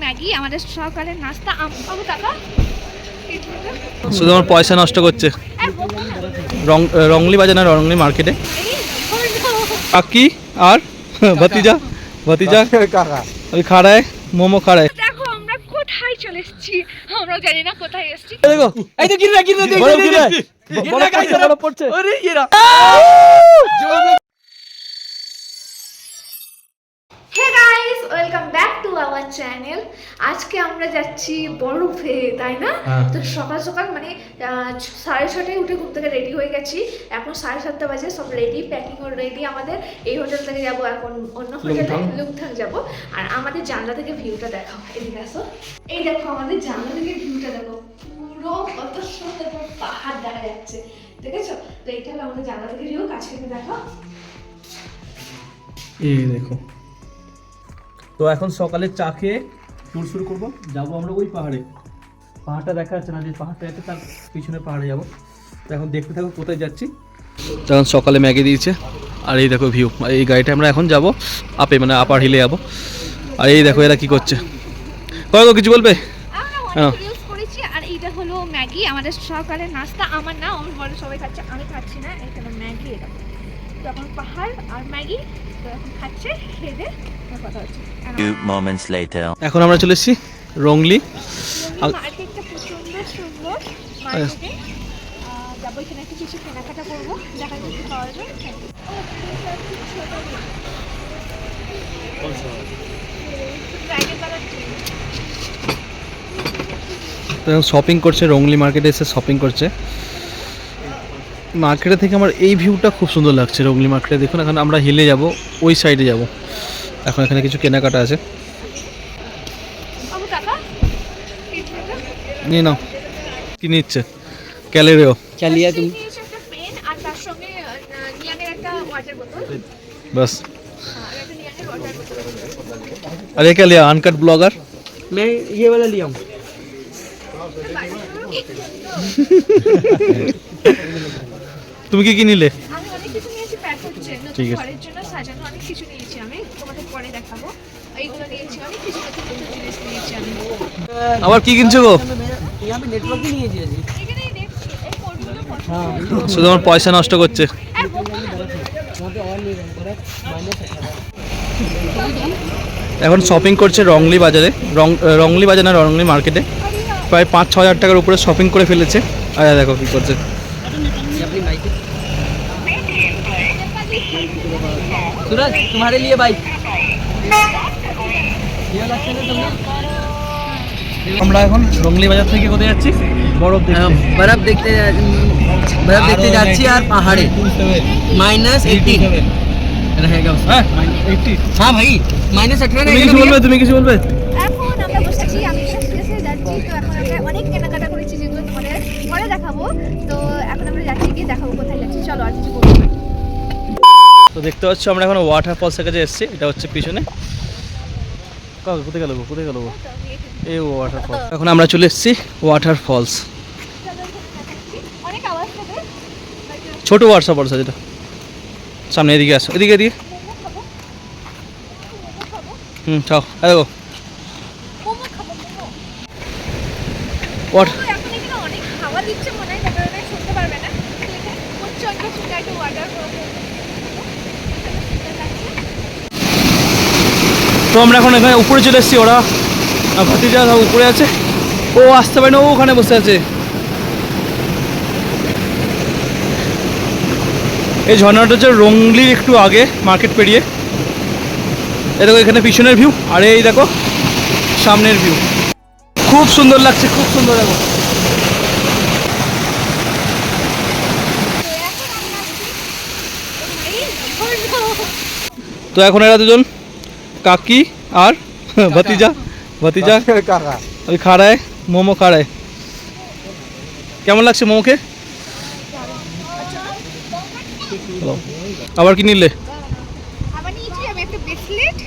Maggi আমাদের সকালের নাস্তা আম টাকা শুধু আমার পয়সা নষ্ট করছে রংলি বাজে না রংলি মার্কেটে কাকি আর ভাতিজা ভাতিজা কাকা ওই খাড়ায় মোমো খাড়ায় দেখো আমরা কোথায় চলে এসেছি আমরা জানি না কোথায় এসেছি দেখো এই তো কিরে কিরে দেখ কিরে? বরফ পড়ছে, আরে এরা hey guys welcome back to our channel আজকে আমরা যাচ্ছি বরফে তাই না? হ্যাঁ। তো সকাল সকাল মানে সাড়ে ছটায় উঠে ঘুম থেকে রেডি হয়ে গেছি। এখন সাড়ে সাতটা বাজে সব রেডি প্যাকিং রেডি আমাদের এই হোটেল থেকে যাব এখন অন্য হোটেলে। লুংথাং যাব। আর আমাদের জানলা থেকে ভিউটা দেখাও। এদিকে আসো। এই দেখো আমাদের জানলা থেকে ভিউটা দেখো। পুরো কত সুন্দর পাহাড় দেখা যাচ্ছে। দেখেছ? তো এইটা হলো আমাদের জানলা থেকে ভিউ কাছে থেকে দেখো এই দেখো। তো এখন সকালে চা খেয়ে ট্যুর শুরু করব। যাব আমরা ওই পাহাড়ে। পাহাড়টা দেখা যাচ্ছে না যে পাহাড়টা আছে তার পিছনে পাহাড়ে যাব। তো এখন দেখতে থাকো কোথায় যাচ্ছি। তখন সকালে ম্যাগি দিয়েছে। আর এই দেখো ভিউ এই গাড়িটা আমরা এখন যাব আপে মানে আপার হিলে যাব। আর এই দেখো এরা কি করছে। কয় গো কিছু বলবে? হ্যাঁ। আর এইটা হলো ম্যাগি আমাদের সকালের নাস্তা। আমার না আমার বলে সবাই খাচ্ছে আমি খাচ্ছি না এটা ম্যাগি এটা। তো এখন পাহাড় আর ম্যাগি তো এখন খাচ্ছে খেয়ে দিয়ে কথা হচ্ছে। moments later. এখন আমরা চলে এসেছি রংলি। মার্কেটটা প্রচণ্ড সুন্দর মার্কেটে। যাব এখানে কিছু কেনাকাটা করব দেখা যাচ্ছে পাওয়া যায়। ও, এটা একটু ছোট রুম। ড্রাইভের কালার চেঞ্জ তো এখন শপিং করছে রংলি মার্কেটে এসে শপিং করছে। মার্কেটে থেকে আমার এই ভিউটা খুব সুন্দর লাগছে রংলি মার্কেটে দেখুন এখন আমরা হিলে যাব ওই সাইডে যাব এখন এখানে কিছু কেনাকাটা আছে বাবু টাকা নিয়ে নাও কি নিচ্ছে ক্যালেরিও চালিয়ে তুমি নিয়েছে একটা পেন আর তার সঙ্গে নিয়ানের একটা ওয়াটার বোতল বাস আর একটা নিয়ানের ওয়াটার বোতল अरे क्या लिया अनकट ब्लॉगर मैं ये वाला लिया हूँ তুমি কি কিনিলে আবার কি কিনছো গো? হ্যাঁ, শুধু আমার পয়সা নষ্ট করছে। এখন শপিং করছে রংলি বাজারে রং রংলি বাজার না রংলি মার্কেটে প্রায় পাঁচ ছ হাজার টাকার উপরে শপিং করে ফেলেছে। আয়া দেখো কী করছে। अपनी बाइक सूरज तुम्हारे लिए बाइक ये वाला अच्छा ना तुमने আমরা এখন রংলি বাজার থেকে কোথায় যাচ্ছি বরফ দেখতে बर्फ देखते बर्फ देखते যাচ্ছি আর পাহাড়ে মাইনাস এইটিন रहेगा उसमें হ্যাঁ এইটি हाँ भाई माइनस अठारह তুমি কিছু रहेगा বলবে তুমি কিছু বলবে এখন আমরা বসেছি আমি শেষে যাচ্ছি তো চলো আর কিছু না। তো দেখতে পাচ্ছ আমরা এখন ওয়াটার ফলসের কাছে এসেছি এটা হচ্ছে পিছনে। কোথায় গেল? কোথায় গেল এই ওয়াটার ফলস এখন আমরা চলে এসেছি ওয়াটার ফলস ছোট ওয়াটার ফলস আছে এটা সামনে এদিকে আসো এদিকে এদিকে। হুম এই দেখো। মোমো খাব মোমো ওয়াটার তো এখন এখানে অনেক হাওয়া দিচ্ছে মনে হয় তার কারণে শুনতে পারবে না তো এখানে তো আমরা এখন এখানে উপরে চলে এসেছি, ওরা ভাতিজা উপরে আছে। ও আসতে পারে না ও ওখানে বসে আছে। এই ঝর্ণাটা হচ্ছে রংলির একটু আগে মার্কেট পেরিয়ে। এই দেখো এখানে পিছনের ভিউ আর এই দেখো সামনের ভিউ খুব সুন্দর লাগছে, খুব সুন্দর দেখো তো এখন এরা দুজন কাকি আর ভাতিজা ভাতিজা ওই খাড়ায় মোমো খাড়ায়। কেমন লাগছে মোমোকে? আবার কি নিলে? আবার নিয়েছি আমি একটা ব্রেসলেট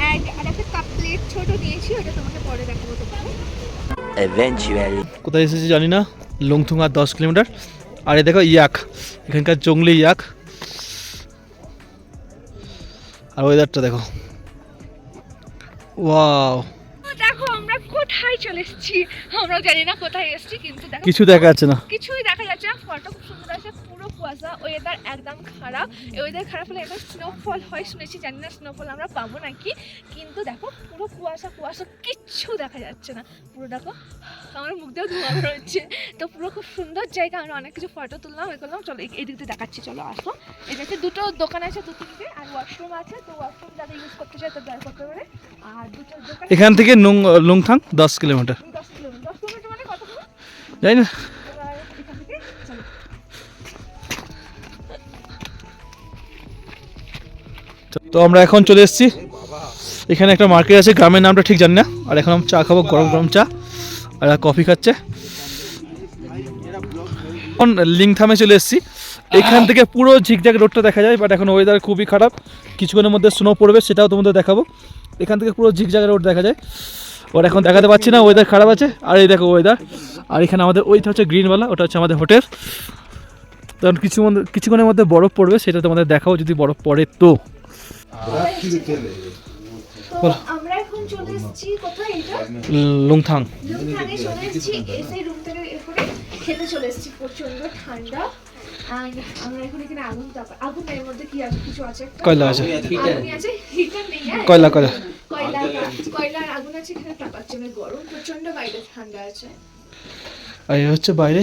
অ্যান্ড আর একটা কাপ প্লেট ছোট নিয়েছি ওটা তোমাকে পরে দেখাবো তোমাকে। Eventually. কোথায় এসেছি জানি না লংথুং আর দশ কিলোমিটার। আর এ দেখো ইয়াক এখানকার জঙ্গলি ইয়াক। আর ওয়েদারটা দেখো। ওয়াও দেখো আমরা কোথায় চলে এসেছি? আমরা জানি না কোথায় এসেছি কিন্তু দেখো কিছু দেখা যাচ্ছে না। কিছুই দেখা যাচ্ছে না ফলটা খুব সুন্দর আছে কুয়াশা ওয়েদার একদম খারাপ। এই ওয়েদার খারাপ হলে এটা স্নোফল হয় শুনেছি জানি না স্নোফল আমরা পাবো নাকি। কিন্তু দেখো পুরো কুয়াশা কুয়াশা কিচ্ছু দেখা যাচ্ছে না। পুরো দেখো আমার মুখ দিয়েও ধোঁয়া রয়েছে তো পুরো খুব সুন্দর জায়গা আমরা অনেক কিছু ফটো তুললাম এ করলাম। চলো এই- এদিক দিয়ে দেখাচ্ছি চলো আসো। এটাতে দুটো দোকান আছে দু তিনটে আর ওয়াশরুম আছে। তো ওয়াশরুম যারা ইউজ করতে চায় তারা করতে পারে। আর দুটো দোকান এখান থেকে লুংথাং দশ কিলোমিটার। দশ কিলোমিটার। দশ কিলোমিটার মানে কত জানি না। তো আমরা এখন চলে এসেছি। এখানে একটা মার্কেট আছে, গ্রামের নামটা ঠিক জানি না। আর এখন আমি চা খাব, গরম গরম চা। আর কফি খাচ্ছে। এখন লিংথামে চলে এসেছি। এখান থেকে পুরো ঝিকঝাক রোডটা দেখা যায় বাট এখন ওয়েদার খুবই খারাপ। কিছুক্ষণের মধ্যে স্নো পড়বে, সেটাও তোমাদের দেখাবো। এখান থেকে পুরো ঝিকঝাক রোড দেখা যায়। ওর এখন দেখাতে পাচ্ছি না ওয়েদার খারাপ আছে। আর এই দেখো ওয়েদার আর এখানে আমাদের ওইটা হচ্ছে গ্রিনওয়ালা ওটা হচ্ছে আমাদের হোটেল তখন কিছু কিছুক্ষণের মধ্যে বরফ পড়বে, সেটা তোমাদের দেখাবো, যদি বরফ পড়ে তো। তো আমরা এখন চলে এসেছি কোথায় এটা? লুংথাং। রুমখানে চলে এসেছি এসে রুম থেকে এরপরে খেতে চলে এসেছি প্রচণ্ড ঠান্ডা। আমরা এখন এখানে আগুন তাপ আগুন এর মধ্যে কি আছে? কিছু আছে কয়লা আছে। আছে হিটার নেই হ্যাঁ? কয়লা কয়লা। কয়লা কয়লার আগুন আছে এখানে তাপাচ্ছে গরম প্রচণ্ড বাইরে ঠান্ডা আছে। আর হচ্ছে বাইরে।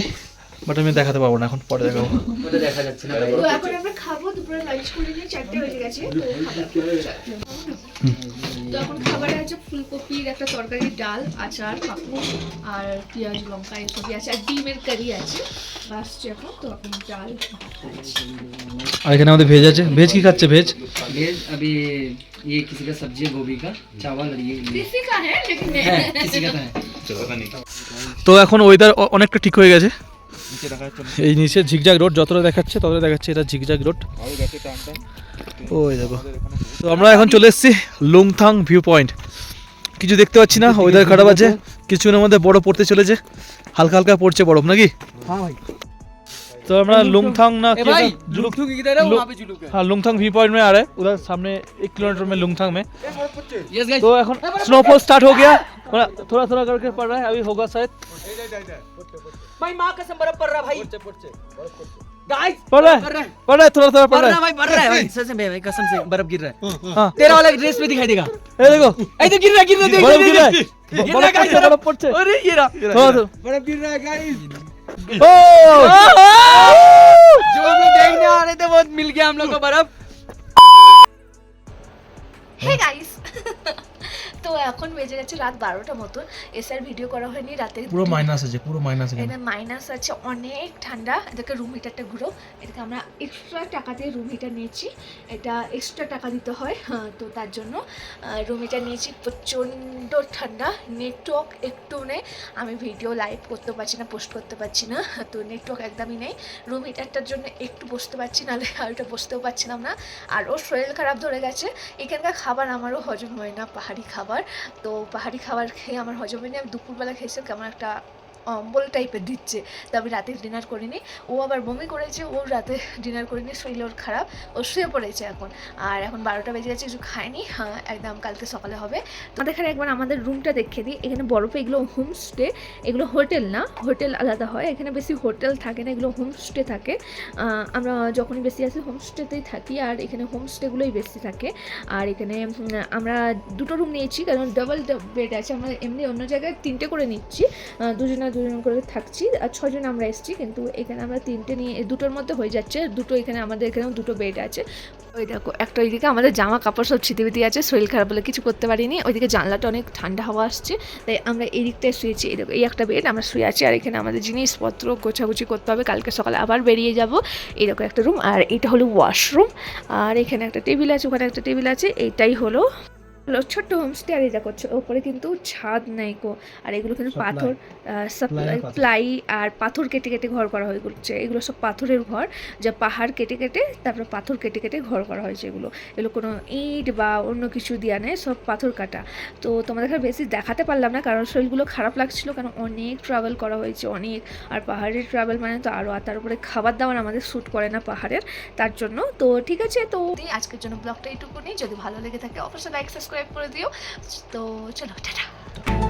বাট আমি দেখাতে পারবো না এখন পরে দেখাবো ওটা দেখা যাচ্ছে না তো এখন আমরা খাবো দুপুরে লাঞ্চ করে নিয়ে চারটে বেজে গেছে তো খাবার চারটে। তো এখন খাবারে আছে ফুলকপির একটা তরকারি ডাল আচার পাপড় আর পেঁয়াজ লঙ্কা এসবই আছে আর ডিমের কারি আছে আসছে এখন তো এখন ডাল খাচ্ছি। আর এখানে আমাদের ভেজ আছে ভেজ কি খাচ্ছে ভেজ भेज अभी ये किसी का सब्जी है गोभी का चावल और ये ये किसी का है लेकिन है किसी का तो है তো এখন ওয়েদার অনেকটা ঠিক হয়ে গেছে এই নিচে ঝিকঝাক রোড যতটা দেখাচ্ছে ততটা দেখাচ্ছে এটা ঝিকঝাক রোড। ওই দেখো। তো আমরা এখন চলে এসেছি লুংথাং ভিউ পয়েন্ট। কিছু দেখতে পাচ্ছি না ওয়েদার খারাপ আছে কিছুক্ষণের মধ্যে বড় পড়তে চলেছে হালকা হালকা পড়ছে বরফ নাকি? হ্যাঁ ভাই। तो हमारा लुंगथांग। ना ए भाई लुंगथंग किधर है? वहाँ पे जुलुक है। हाँ लुंगथांग व्यू पॉइंट में आ रहा है। उधर सामने 1 किलोमीटर में लुंगथांग में। यस गाइस तो এখন स्नोफॉल स्टार्ट हो गया। हाँ। थोड़ा थोड़ा करके पड़ रहा है। अभी होगा शायद। भाई माँ कसम बर्फ़ पड़ रहा भाई। गाइस पड़ रहा है। पड़ रहा है। थोड़ा थोड़ा पड़ रहा है। भाई पड़ रहा है। भाई सच में भाई कसम से बर्फ़ गिर रहा है। हाँ। तेरा वाला ड्रेस भी दिखाई देगा। ये देखो। ए तो गिर रहा गिर रहा देख बर्फ़ गिर रहा है। बर्फ़ पड़ रहा अरे ये रहा। थोड़ा बर्फ़ गिर रहा है गाइस जो हम लोग देखने आ रहे थे वो मिल गया हम लोग को बर्फ़। এখন বেজে গেছে রাত বারোটা মতন। এসআর ভিডিও করা হয়নি রাতে পুরো মাইনাস আছে পুরো মাইনাস এখানে। এখানে মাইনাস আছে অনেক ঠান্ডা। এটাকে রুম হিটারটা ঘুরো। এটাকে আমরা এক্সট্রা টাকা দিয়ে রুম হিটার নিয়েছি। এটা এক্সট্রা টাকা দিতে হয় হ্যাঁ, তো তার জন্য রুম হিটার নিয়েছি। প্রচণ্ড ঠান্ডা। নেটওয়ার্ক একটু নেই। আমি ভিডিও লাইভ করতে পারছি না পোস্ট করতে পারছি না তো নেটওয়ার্ক একদমই নেই। রুম হিটারটার জন্য একটু বসতে পারছি নাহলে আর ওটা বসতেও পারছিলাম না। আর ওর শরীর খারাপ ধরে গেছে। এখানকার খাবার আমারও হজম হয় না পাহাড়ি খাবার। তো পাহাড়ি খাবার খেয়ে আমার হজম হয়নি। আমি দুপুরবেলা খেয়েছিলাম কেমন একটা অম্বল টাইপের দিচ্ছে। তো আমি রাতে ডিনার করিনি। ও আবার বমি করেছে, ও রাতে ডিনার করিনি, শরীর ওর খারাপ, ও শুয়ে পড়েছে এখন। আর এখন বারোটা বেজে গেছে, কিছু খায়নি হ্যাঁ একদম কালকে সকালে হবে। আমাদের এখানে একবার আমাদের রুমটা দেখিয়ে দিই। এখানে বরফে এগুলো হোমস্টে এগুলো হোটেল না হোটেল আলাদা হয়। এখানে বেশি হোটেল থাকে না, এগুলো হোমস্টে থাকে। আমরা যখনই বেশি আসি হোমস্টেতেই থাকি। আর এখানে হোমস্টেগুলোই বেশি থাকে। আর এখানে আমরা দুটো রুম নিয়েছি, কারণ ডাবল বেড আছে। আমরা এমনি অন্য জায়গায় তিনটে করে নিচ্ছি। দুজনা দুজন করে থাকছি, আর ছজন আমরা এসেছি, কিন্তু এখানে আমরা তিনটে নিয়ে দুটোর মধ্যে হয়ে যাচ্ছে। দুটো এখানে আমাদের, এখানেও দুটো বেড আছে। ওই দেখো, একটা ওইদিকে আমাদের জামা কাপড় সব ছিটিবিটি আছে, শরীর খারাপ বলে কিছু করতে পারিনি। ওইদিকে জানলাটা অনেক ঠান্ডা হাওয়া আসছে, তাই আমরা এই দিকটায় শুয়েছি। এই দেখো, এই একটা বেড আমরা শুয়ে আছি, আর এখানে আমাদের জিনিসপত্র গোছাগুছি করতে হবে। কালকে সকালে আবার বেরিয়ে যাব। এরকম একটা রুম আর এটা হলো ওয়াশরুম আর এখানে একটা টেবিল আছে, ওখানে একটা টেবিল আছে, এইটাই হলো ছোট্ট হোমস্টে আর এটা করছে। ওপরে কিন্তু ছাদ নাই কো। আর এগুলো কিন্তু পাথর প্লাই আর পাথর। কেটে কেটে ঘর করা হয়ে করছে। এগুলো সব পাথরের ঘর যা পাহাড় কেটে কেটে তারপর পাথর কেটে কেটে ঘর করা হয়েছে এগুলো। এগুলো কোনো ইট বা অন্য কিছু দেওয়া নেই সব পাথর কাটা। তো তোমাদের বেশি দেখাতে পারলাম না কারণ শরীরগুলো খারাপ লাগছিল কারণ অনেক ট্রাভেল করা হয়েছে অনেক। আর পাহাড়ের ট্রাভেল মানে তো আরও আর তার উপরে খাবার দাবার আমাদের শ্যুট করে না পাহাড়ের তার জন্য। তো ঠিক আছে তো আজকের জন্য ব্লগটা এইটুকুনি যদি ভালো লেগে থাকে অবশ্যই লাইক সাবস্ক্রাইব করে দিও। তো চলো টাটা।